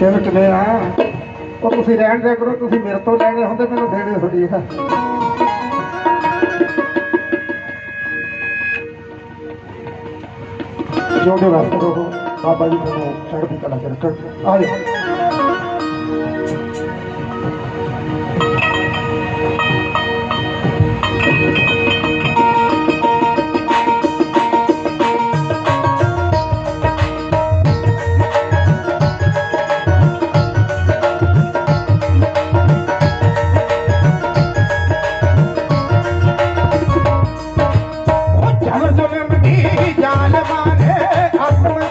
ਸ਼ਿਵਕ ਨੇ ਆ ਉਹ ਤੁਸੀਂ ਰਹਿਣ ਦੇ ਕਰੋ, ਤੁਸੀਂ ਮੇਰੇ ਤੋਂ ਲੈਣੇ ਹੁੰਦੇ, ਮੈਨੂੰ ਦੇਣੇ ਥੋੜੀ ਆ। ਜੋ ਦੇ ਵਾਸਤੇ ਰਹੋ ਬਾਬਾ ਜੀ ਤੁਹਾਨੂੰ ਚੜ੍ਹਦੀ ਕਲਾ ਚ ਰੱਖਣ। ਆ ਜਾਓ।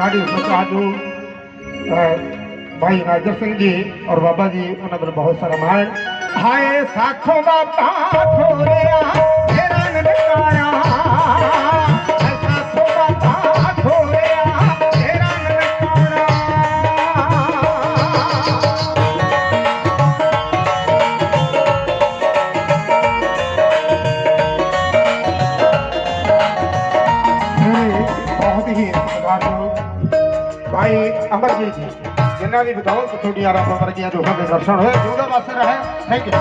ॾाढी सुसादू भाई राजा सिंह जी और बाबा जी उन में बहुत सारा मायण हाय साखो बाबा भाई अमरजीत जी जिन्हें भी बताओ कि तो थोड़ी आराम वर्गिया जो हमें दर्शन हुए। दूर पास रहे। थैंक यू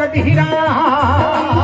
कभी रहा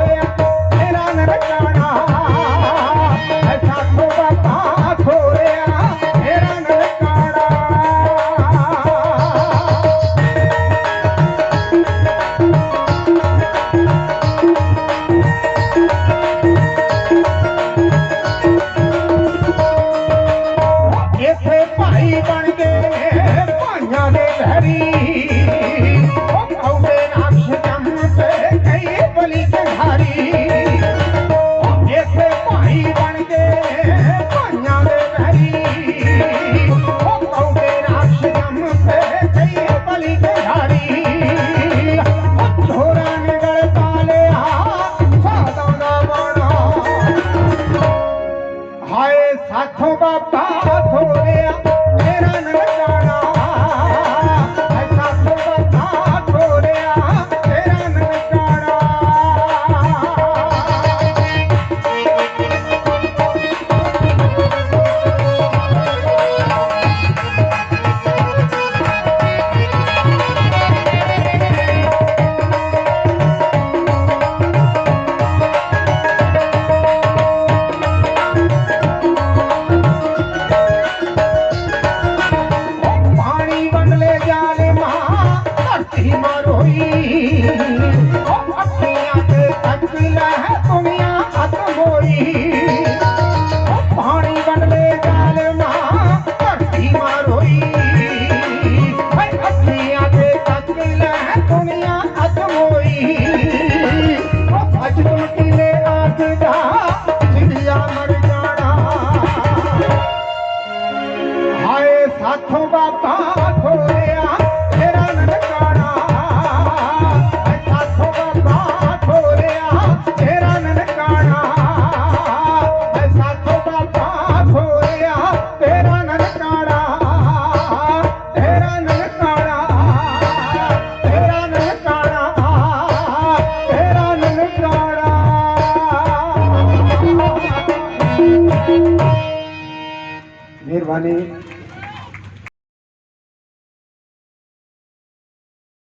हाथों बाबा खोया तेरा ननकाना। हाथों बाबा खोया तेरा ननकाना। हाथों बाबा खोया तेरा ननकाना। तेरा ननकाना तेरा ननकाना। तेरा ननकाना। मेहरबानी।